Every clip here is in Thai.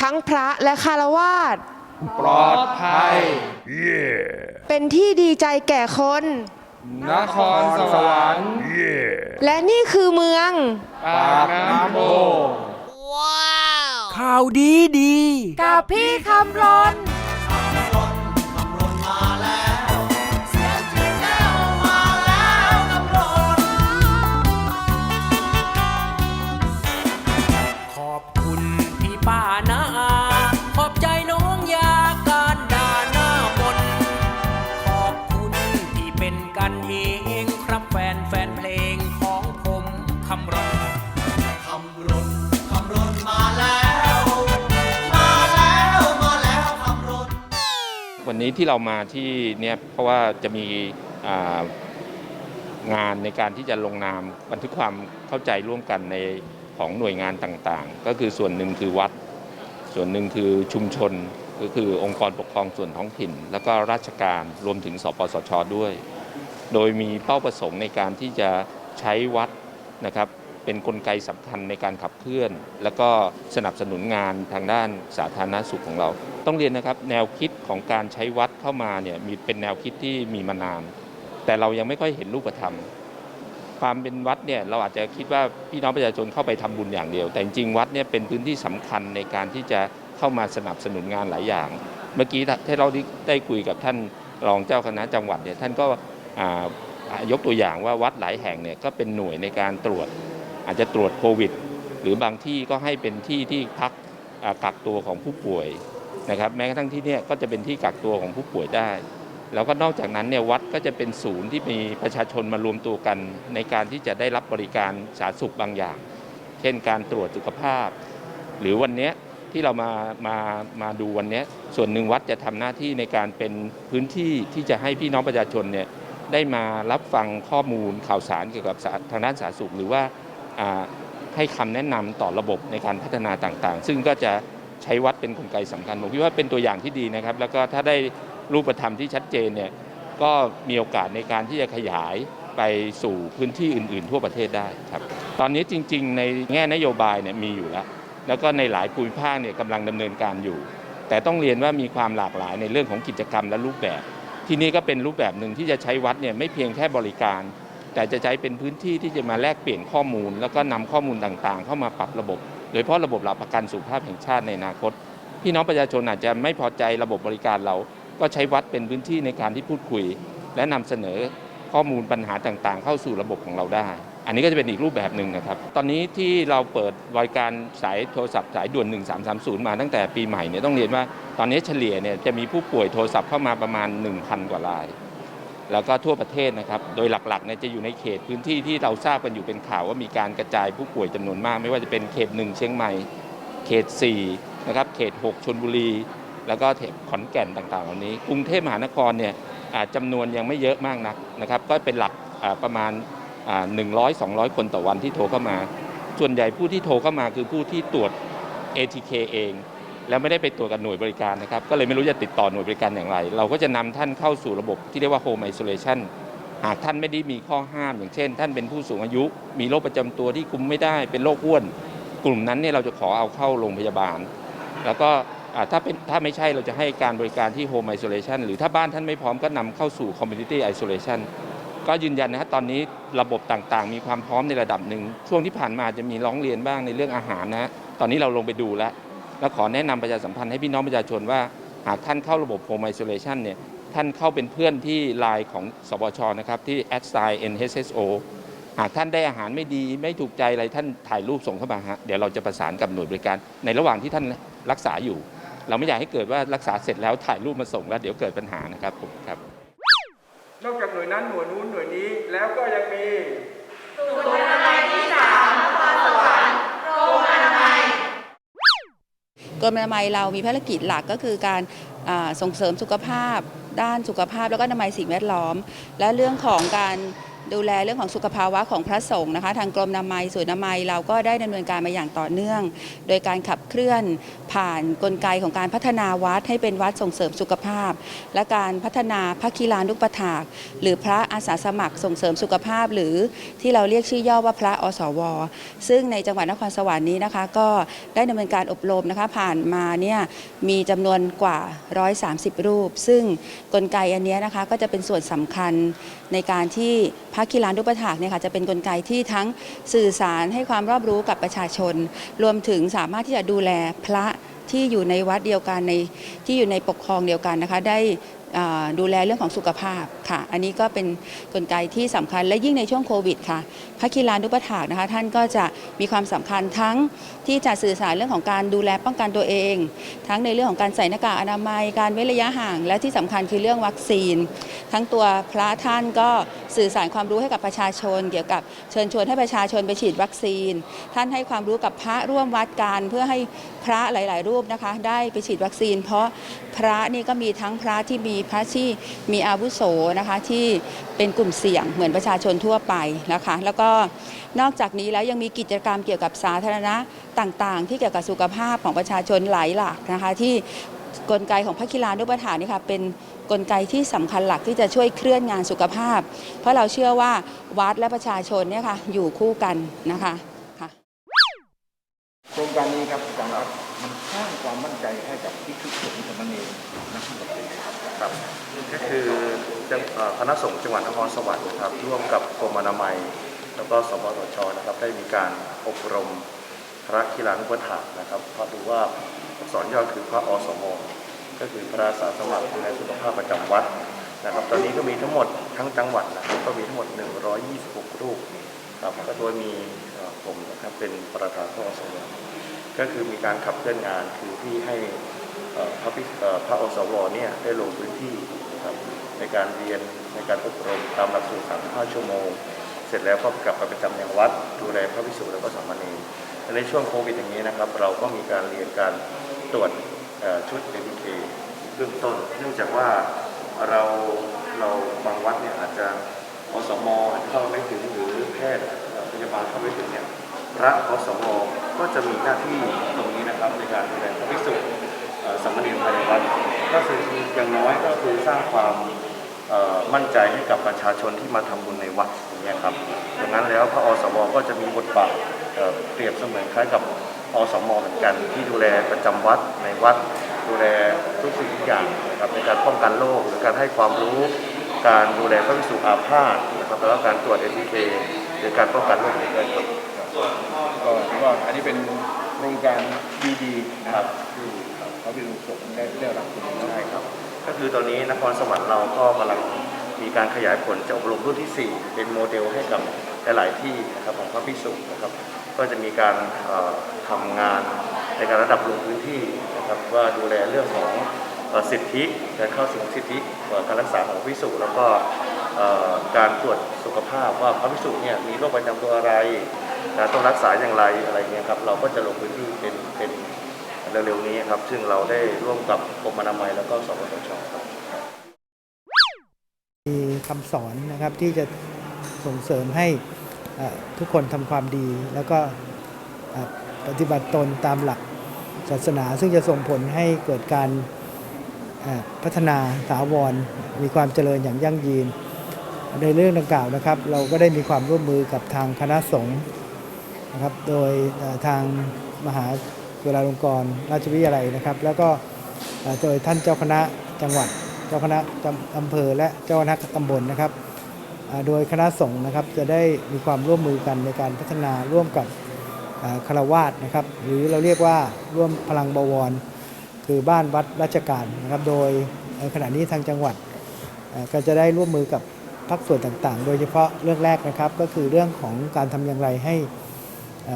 ทั้งพระและคารวาสปลอดภัยเป็นที่ดีใจแก่คน นครสวรรค์และนี่คือเมือง ปากน้ำโพข่าวดีดี กับพี่คำรนขอบคุณพี่ป้านา วันนี้ที่เรามาที่เนี่ยเพราะว่าจะมีงานในการที่จะลงนามบันทึกความเข้าใจร่วมกันในของหน่วยงานต่างๆ ก็คือส่วนหนึ่งคือวัด ส่วนหนึ่งคือชุมชนก็คือองค์กรปกครองส่วนท้องถิ่น แล้วก็ราชการรวมถึงสปสชด้วย โดยมีเป้าประสงค์ในการที่จะใช้วัดนะครับ เป็นนกลไกสำคัญในการขับเคลื่อน แล้วก็สนับสนุนงานทางด้านสาธารณสุขของเรา ต้องเรียนนะครับแนวคิดของการใช้วัดเข้ามาเนี่ยมีเป็นแนวคิดที่มีมานาน แต่เรายังไม่ค่อยเห็นรูปธรรม ความเป็นวัดเนี่ยเราอาจจะคิดว่าพี่น้องประชาชนเข้าไปทำบุญอย่างเดียว แต่จริงๆวัดเนี่ยเป็นพื้นที่สำคัญในการที่จะเข้ามาสนับสนุนงานหลายอย่าง เมื่อกี้ที่เราได้คุยกับท่านรองเจ้าคณะจังหวัดเนี่ยท่านก็ยกตัวอย่างว่าวัดหลายแห่งเนี่ยก็เป็นหน่วยในการตรวจ อาจจะตรวจโควิด หรือบางที่ก็ให้เป็นที่ที่พักกักตัวของผู้ป่วยนะครับแม้กระทั่งที่นี่ก็จะเป็นที่กักตัวของผู้ป่วยได้ แล้วก็นอกจากนั้นเนี่ยวัดก็จะเป็นศูนย์ที่มีประชาชนมารวมตัวกัน ในการที่จะได้รับบริการสาธารณสุขบางอย่าง เช่นการตรวจสุขภาพ หรือวันนี้ที่เรามามามาดูวันนี้ส่วนหนึ่งวัดจะทำหน้าที่ในการเป็นพื้นที่ที่จะให้พี่น้องประชาชนเนี่ยได้มารับฟังข้อมูลข่าวสารเกี่ยวกับทางด้านสาธารณสุข หรือว่า ให้คำแนะนำต่อระบบในการพัฒนาต่างๆ ซึ่งก็จะใช้วัดเป็นกลไกสำคัญผมคิดว่าเป็นตัวอย่างที่ดีนะครับ แล้วก็ถ้าได้รูปธรรมที่ชัดเจนเนี่ยก็มีโอกาสในการที่จะขยายไปสู่พื้นที่อื่น ๆ ทั่วประเทศได้ครับ ตอนนี้จริง ๆ ในแง่นโยบายเนี่ยมีอยู่แล้ว แล้วก็ในหลายภูมิภาคเนี่ยกำลังดำเนินการอยู่ แต่ต้องเรียนว่ามีความหลากหลายในเรื่องของกิจกรรมและรูปแบบ ที่นี่ก็เป็นรูปแบบหนึ่งที่จะใช้วัดเนี่ยไม่เพียงแค่บริการ แต่จะใช้เป็นพื้นที่ที่จะมาแลกเปลี่ยนข้อมูล แล้วก็นำข้อมูลต่างๆ เข้ามาปรับระบบ โดยเฉพาะระบบหลักประกันสุขภาพแห่งชาติในอนาคต พี่น้องประชาชนอาจจะไม่พอใจระบบบริการเรา ก็ใช้วัดเป็นพื้นที่ในการที่พูดคุย และนำเสนอข้อมูลปัญหาต่างๆ เข้าสู่ระบบของเราได้ อันนี้ก็จะเป็นอีกรูปแบบหนึ่งนะครับ ตอนนี้ที่เราเปิดบริการสายโทรศัพท์สายด่วน 1330 มาตั้งแต่ปีใหม่เนี่ยต้องเรียนว่าตอนนี้เฉลี่ยเนี่ยจะมีผู้ป่วยโทรศัพท์เข้ามาประมาณ 1,000 กว่าราย แล้วก็ทั่วประเทศนะครับ โดยหลักๆเนี่ยจะอยู่ในเขตพื้นที่ที่เราทราบกันอยู่เป็นข่าวว่ามีการกระจายผู้ป่วยจำนวนมาก ไม่ว่าจะเป็นเขตหนึ่งเชียงใหม่ เขต4นะครับเขต 6ชนบุรี แล้วก็เขตขอนแก่นต่างๆ เหล่านี้ กรุงเทพมหานครเนี่ยจำนวนยังไม่เยอะมากนักนะครับ ก็เป็นหลักประมาณหนึ่งร้อยสองร้อยคนต่อวันที่โทรเข้ามา ส่วนใหญ่ผู้ที่โทรเข้ามาคือผู้ที่ตรวจ ATK เอง แล้วไม่ได้ไปตรวจกับหน่วยบริการนะครับ ก็เลยไม่รู้จะติดต่อหน่วยบริการอย่างไร เราก็จะนำท่านเข้าสู่ระบบที่เรียกว่า Home Isolation หากท่านไม่ได้มีข้อห้าม อย่างเช่น ท่านเป็นผู้สูงอายุ มีโรคประจำตัวที่คุมไม่ได้ เป็นโรคอ้วน กลุ่มนั้นเนี่ยเราจะขอเอาเข้าโรงพยาบาล แล้วก็ถ้าเป็นถ้าไม่ใช่เราจะให้การบริการที่ Home Isolation หรือถ้าบ้านท่านไม่พร้อมก็นำเข้าสู่ Community Isolation ก็ยืนยันนะครับตอนนี้ระบบต่างๆ มีความพร้อมในระดับหนึ่งช่วงที่ผ่านมาจะมีร้องเรียนบ้างในเรื่องอาหารนะฮะตอนนี้เราลงไปดูแล้ว แล้วขอแนะนำประชาสัมพันธ์ให้พี่น้องประชาชนว่า หากท่านเข้าระบบ Home Isolation เนี่ยท่านเข้าเป็นเพื่อนที่ไลน์ของสบชนะครับที่ a d s i NHSO หากท่านได้อาหารไม่ดีไม่ถูกใจอะไรท่านถ่ายรูปส่งเข้ามาฮะเดี๋ยวเราจะประสานกับหน่วยบริการ ในระหว่างที่ท่านรักษาอยู่ เราไม่อยากให้เกิดว่ารักษาเสร็จแล้วถ่ายรูปมาส่งแล้วเดี๋ยวเกิดปัญหานะครับผมครับ นอกจากหน่วยนั้นหน่วยนู้นหน่วยนี้แล้วก็ยังมี กรมอนามัยเรามีภารกิจหลักก็คือการส่งเสริมสุขภาพ ด้านสุขภาพแล้วก็อนามัยสิ่งแวดล้อม และเรื่องของการ ดูแลเรื่องของสุขภาวะของพระสงฆ์นะคะ ทางกรมนามัยส่วนนามัยเราก็ได้ดำเนินการมาอย่างต่อเนื่อง โดยการขับเคลื่อนผ่านกลไกของการพัฒนาวัดให้เป็นวัดส่งเสริมสุขภาพ และการพัฒนาพระกีฬานุปถาก หรือพระอาสาสมัครส่งเสริมสุขภาพ หรือที่เราเรียกชื่อย่อว่าพระอสว ซึ่งในจังหวัดนครสวรรค์นี้นะคะ ก็ได้ดำเนินการอบรมนะคะผ่านมาเนี่ยมีจำนวนกว่า 130 รูป ซึ่งกลไกอันนี้นะคะก็จะเป็นส่วนสำคัญในการที่พระกีฬานุปถากเนี่ยค่ะจะเป็นกลไกที่ทั้งสื่อสารให้ความรอบรู้กับประชาชน รวมถึงสามารถที่จะดูแลพระที่อยู่ในวัดเดียวกันในที่อยู่ในปกครองเดียวกันนะคะ ได้ดูแลเรื่องของสุขภาพค่ะ อันนี้ก็เป็นกลไกที่สำคัญและยิ่งในช่วงโควิดค่ะพระกีฬานุปถากนะคะท่านก็จะมีความสำคัญทั้งที่จะสื่อสารเรื่องของการดูแลป้องกันตัวเอง ทั้งในเรื่องของการใส่หน้ากากอนามัย การเว้นระยะห่าง และที่สำคัญคือเรื่องวัคซีน ทั้งตัวพระท่านก็สื่อสารความรู้ให้กับประชาชน เกี่ยวกับเชิญชวนให้ประชาชนไปฉีดวัคซีน ท่านให้ความรู้กับพระร่วมวัดกันเพื่อให้พระหลาย ๆ รูปนะคะ ได้ไปฉีดวัคซีน เพราะ พระนี่ก็มีทั้งพระที่มีพระที่มีอาวุโสนะคะที่เป็นกลุ่มเสี่ยงเหมือนประชาชนทั่วไปนะคะแล้วก็นอกจากนี้แล้วยังมีกิจกรรมเกี่ยวกับสาธารณะต่างๆ ที่เกี่ยวกับสุขภาพของประชาชนหลายหลักนะคะที่กลไกของพระกีฬานุปถานี่ค่ะเป็นกลไกที่สำคัญหลักที่จะช่วยเคลื่อนงานสุขภาพ เพราะเราเชื่อว่าวัดและประชาชนเนี่ยค่ะอยู่คู่กันนะคะค่ะโครงการนี้ครับอาจารย์ครับ มันสร้างความมั่นใจให้กับที่ทุกคนสามเณรนักปฏิบัติครับครับก็คือคณะสงฆ์จังหวัดนครสวรรค์ครับร่วมกับกรมอนามัย แล้วก็สปสชนะครับได้มีการอบรมพระกีฬานุปถากนะครับเพราะดูว่าอักษรย่อคือพระอสมก็คือพระอาสาสมัครดูแลสุขภาพประจำวัดนะครับ ตอนนี้ก็มีทั้งหมดทั้งจังหวัดนะครับก็มีทั้งหมด 126 รูปครับก็โดยมีเอ่อผมนะครับเป็นประธานพระอสม ก็คือมีการขับเคลื่อนงานคือที่ให้พระพิเอ่อพระอสวเนี่ยได้ลงพื้นที่นะครับในการเรียนในการอบรมตามหลักสูตร 35 ชั่วโมง เสร็จแล้วก็กลับไปประจำยังวัดดูแลพระภิกษุแล้วก็สามเณรในช่วงโควิดอย่างนี้นะครับ เราก็มีการเรียนการตรวจชุด ATK เบื้องต้น เนื่องจากว่าเราเราบางวัดเนี่ยอาจจะอสมอาจจะเข้าไม่ถึงหรือแพทย์พยาบาลเข้าไม่ถึงเนี่ย พระอสมก็จะมีหน้าที่ตรงนี้นะครับในการดูแลพระภิกษุสามเณรภายในวัดก็คืออย่างน้อยก็คือสร้างความมั่นใจให้กับประชาชนที่มาทำบุญในวัดอย่างเงี้ครับดังนั้นแล้วพระอสมก็จะมีบทบาทเปรียบเสมือนคล้ายกับอสมเหมือนกัน ที่ดูแลประจำวัดในวัด ดูแลทุกสิ่งทุกอย่างนะครับในการป้องกันโรคหรือการให้ความรู้การดูแลพระภิกษุอาพาธนะครับแล้วการตรวจเอทีเคหรือการป้องกันโรคอื่นด้วยครับ ก็ถือว่าอันนี้เป็นโครงการดีๆนะครับที่พระพิรุณสงฆ์ได้ได้รับคุณใช่ครับ ก็คือตอนนี้นครสวรรค์เราก็กำลังมีการขยายผลจะอบรมรุ่นที่ 4 เป็นโมเดลให้กับหลาย ๆ ที่นะครับของพระภิกษุนะครับ ก็จะมีการเอ่อทำงานในการระดับลงพื้นที่นะครับว่าดูแลเรื่องของเอ่อสิทธิการเข้าถึงสิทธิเอ่อการรักษาของพระภิกษุแล้วก็เอ่อการตรวจสุขภาพว่าพระภิกษุเนี่ยมีโรคประจำตัวอะไร นะต้องรักษาอย่างไรอะไรเงี้ยครับเราก็จะลงพื้นที่เป็นเป็นเร็วๆนี้ครับ ซึ่งเราได้ร่วมกับกรมอนามัยแล้วก็สปสชครับมีคำสอนนะครับที่จะส่งเสริมให้ทุกคนทำความดี แล้วก็ปฏิบัติตนตามหลักศาสนา ซึ่งจะส่งผลให้เกิดการพัฒนาถาวร มีความเจริญอย่างยั่งยืน ในเรื่องดังกล่าวนะครับ เราก็ได้มีความร่วมมือกับทางคณะสงฆ์ นะครับโดยทางมหาจุฬาลงกรณราชวิทยาลัยนะครับ แล้วก็โดยท่านเจ้าคณะจังหวัด เจ้าคณะอำเภอและเจ้าคณะตำบลนะครับ โดยคณะสงฆ์นะครับจะได้มีความร่วมมือกันในการพัฒนาร่วมกับอ่าคารวาสนะครับ หรือเราเรียกว่าร่วมพลังบวร คือบ้านวัดราชการนะครับ โดยขณะนี้ทางจังหวัดก็จะได้ร่วมมือกับภาคส่วนต่างๆ โดยเฉพาะเรื่องแรกนะครับ ก็คือเรื่องของการทำอย่างไรให้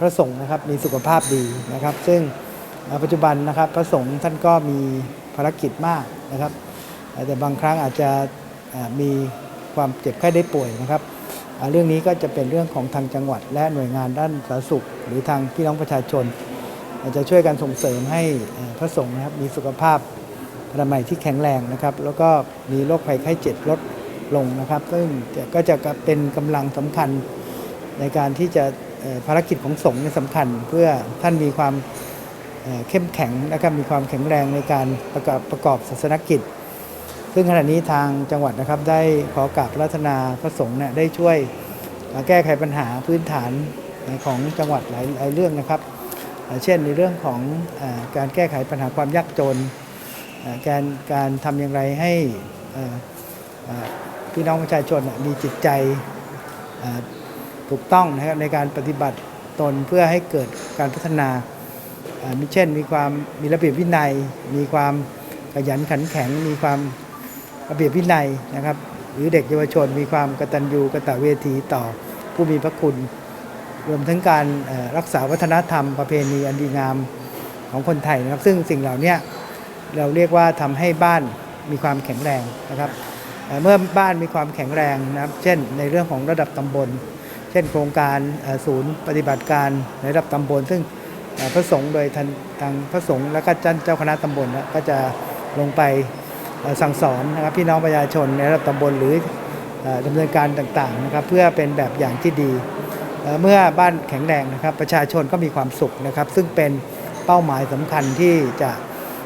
พระสงฆ์นะครับมีสุขภาพดีนะครับ ซึ่งปัจจุบันนะครับพระสงฆ์ท่านก็มีภารกิจมากนะครับ แต่บางครั้งอาจจะมีความเจ็บไข้ได้ป่วยนะครับ เรื่องนี้ก็จะเป็นเรื่องของทางจังหวัดและหน่วยงานด้านสาธารณสุข หรือทางพี่น้องประชาชน อาจจะช่วยกันส่งเสริมให้พระสงฆ์นะครับมีสุขภาพอนามัยที่แข็งแรงนะครับ แล้วก็มีโรคภัยไข้เจ็บลดลงนะครับ ซึ่งก็จะเป็นกำลังสำคัญในการที่จะ ภารกิจของสงฆ์เนี่ยสำคัญ เพื่อท่านมีความเข้มแข็งนะครับมีความแข็งแรงในการประกอบประกอบศาสนกิจ ซึ่งขณะนี้ทางจังหวัดนะครับได้ขอกราบรัตนาพระสงฆ์เนี่ยได้ช่วยแก้ไขปัญหาพื้นฐานของจังหวัดหลายหลายเรื่องนะครับ เช่นในเรื่องของอการแก้ไขปัญหาความยากจน การการทำอย่างไรให้พี่น้องประชาชนมีจิตใจ ถูกต้องนะครับในการปฏิบัติตนเพื่อให้เกิดการพัฒนามีเช่น มีความมีระเบียบวินัย มีความขยันขันแข็ง มีความระเบียบวินัยนะครับ หรือเด็กเยาวชน มีความกตัญญูกตเวทีต่อผู้มีพระคุณ รวมทั้งการรักษาวัฒนธรรมประเพณีอันดีงามของคนไทยนะครับ ซึ่งสิ่งเหล่านี้เราเรียกว่าทำให้บ้านมีความแข็งแรงนะครับเอ่อเมื่อบ้านมีความแข็งแรงนะครับ เช่น ในเรื่องของระดับตำบล เช่นโครงการศูนย์ปฏิบัติการในระดับตำบล ซึ่งพระสงฆ์โดยทางพระสงฆ์และก็เจ้าเจ้าคณะตำบลก็จะลงไปสั่งสอนนะครับพี่น้องประชาชนในระดับตำบลหรือดำเนินการต่างๆนะครับเพื่อเป็นแบบอย่างที่ดี เมื่อบ้านแข็งแรงนะครับประชาชนก็มีความสุขนะครับ ซึ่งเป็นเป้าหมายสำคัญที่จะ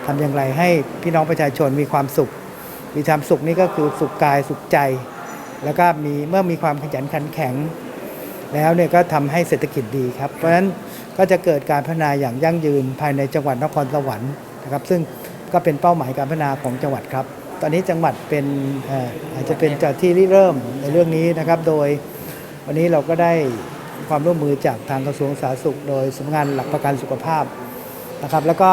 ทำอย่างไรให้พี่น้องประชาชนมีความสุข มีความสุขนี่ก็คือสุขกายสุขใจ แล้วก็มีเมื่อมีความขยันขันแข็ง แล้วเนี่ยก็ทำให้เศรษฐกิจดีครับ เพราะฉะนั้นก็จะเกิดการพัฒนาอย่างยั่งยืนภายในจังหวัดนครสวรรค์นะครับ ซึ่งก็เป็นเป้าหมายการพัฒนาของจังหวัดครับ ตอนนี้จังหวัดเป็นอาจจะเป็นจังหวัดที่ริเริ่มในเรื่องนี้นะครับ โดยวันนี้เราก็ได้ความร่วมมือจากทางกระทรวงสาธารณสุข โดยสำนักงานหลักประกันสุขภาพนะครับ แล้วก็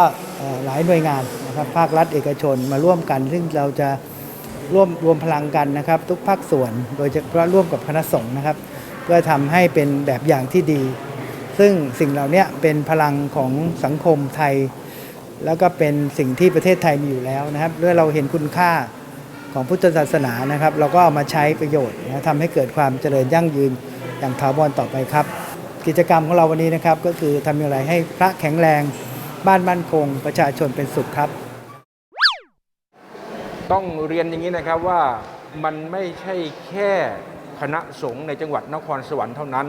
หลายหน่วยงานนะครับภาครัฐเอกชนมาร่วมกัน ซึ่งเราจะร่วมรวมพลังกันนะครับ ทุกภาคส่วน โดยเฉพาะร่วมกับคณะสงฆ์นะครับ เพื่อทำให้เป็นแบบอย่างที่ดี ซึ่งสิ่งเหล่านี้เป็นพลังของสังคมไทย แล้วก็เป็นสิ่งที่ประเทศไทยมีอยู่แล้วนะครับเมื่อเราเห็นคุณค่าของพุทธศาสนานะครับ เราก็เอามาใช้ประโยชน์นะทำให้เกิดความเจริญยั่งยืนอย่างถาวรต่อไปครับ กิจกรรมของเราวันนี้นะครับ ก็คือทำอย่างไรให้พระแข็งแรง บ้านมั่นคง ประชาชนเป็นสุขครับ ต้องเรียนอย่างนี้นะครับว่ามันไม่ใช่แค่ คณะสงฆ์ในจังหวัดนครสวรรค์เท่านั้น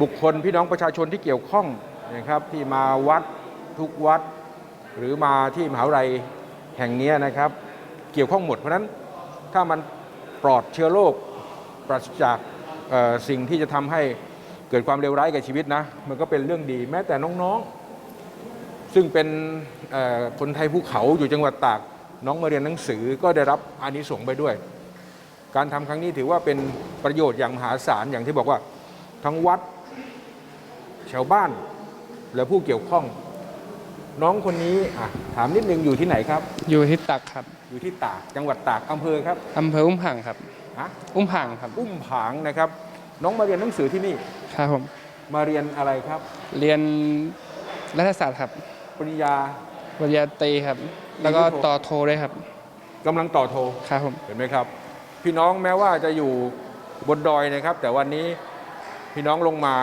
บุคคลพี่น้องประชาชนที่เกี่ยวข้องนะครับที่มาวัดทุกวัด หรือมาที่มหาวิทยาลัยแห่งนี้นะครับ เกี่ยวข้องหมดเพราะฉะนั้นถ้ามันปลอดเชื้อโรคปราศจากสิ่งที่จะทำให้เกิดความเลวร้ายกับชีวิตนะมันก็เป็นเรื่องดีแม้แต่น้องๆ ซึ่งเป็นคนไทยภูเขาอยู่จังหวัดตากน้องมาเรียนหนังสือก็ได้รับอานิสงส์ไปด้วย การทำครั้งนี้ถือว่าเป็นประโยชน์อย่างมหาศาลอย่างที่บอกว่าทั้งวัดชาวบ้านและผู้เกี่ยวข้อง น้องคนนี้อะถามนิดนึงอยู่ที่ไหนครับ อยู่ที่ตักครับ อยู่ที่ตากจังหวัดตากอำเภอครับอำเภออุ้มผางครับฮะอุ้มผางครับ อุ้มผางนะครับ น้องมาเรียนหนังสือที่นี่ครับผมมาเรียนอะไรครับ เรียนรัฐศาสตร์ครับปริญญาปริญญาตรีครับ แล้วก็มีโทต่อโทด้วยครับกำลังต่อโทครับผมเห็นไหมครับ พี่น้องแม้ว่าจะอยู่บนดอยนะครับ แต่วันนี้พี่น้องลงมา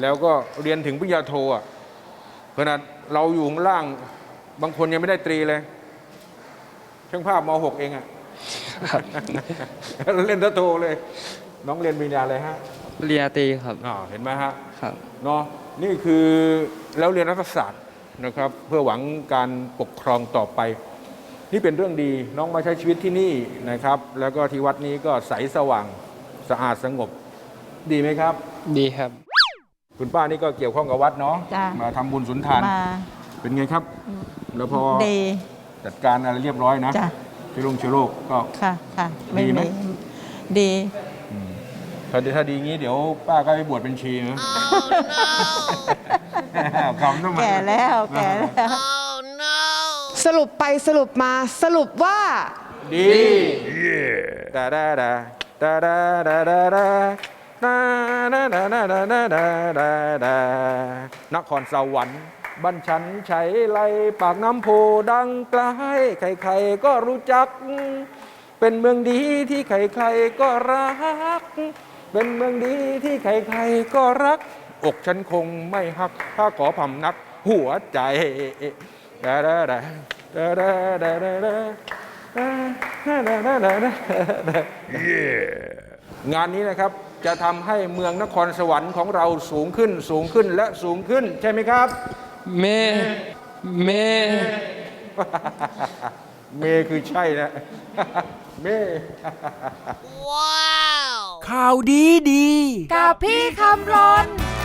แล้วก็เรียนถึงปริญญาโทอะขนาดเราอยู่ข้างล่าง บางคนยังไม่ได้ตรีเลยช่างภาพม .6 เองอะครับเล่นตะโทเลย น้องเรียนปริญญาอะไรฮะปริญญาตรีครับอ่าเห็นไหมฮะครับเนาะนี่คือแล้วเรียนรัฐศาสตร์นะครับ เพื่อหวังการปกครองต่อไป นี่เป็นเรื่องดีน้องมาใช้ชีวิตที่นี่นะครับ แล้วก็ที่วัดนี้ก็ใสสว่างสะอาดสงบ ดีไหมครับ ดีครับ คุณป้านี่ก็เกี่ยวข้องกับวัดเนาะจ้ะ มาทำบุญสุนทาน มาเป็นไงครับ แล้วพอดีจัดการอะไรเรียบร้อยนะจ้ะที่ลงเชื้อโรคก็ ค่ะค่ะดีไหมดี ถ้าดีถ้าดีงี้เดี๋ยวป้าก็ไปบวชเป็นชีนะคำต้องมาแก่แล้วแก่แล้ว สรุปไปสรุปมาสรุปว่า ดีดาดาดาดาดาดาดาดาดาดาดาดาดาดาดาดาดานครสวรรค์บ้านฉันใช้ไรปากน้ำโพดังไกลใครๆก็รู้จัก เป็นเมืองดีที่ใครๆก็รัก เป็นเมืองดีที่ใครๆก็รัก อกฉันคงไม่หัก ถ้าขอพำนักหัวใจ ดาดาดาดาดาดาดาดางานนี้นะครับจะทำให้เมืองนครสวรรค์ของเราสูงขึ้นสูงขึ้นและสูงขึ้น ใช่ไหมครับ เม เม เมคือใช่นะ เมข่าวดีดี กับพี่คำรนขอบคุณ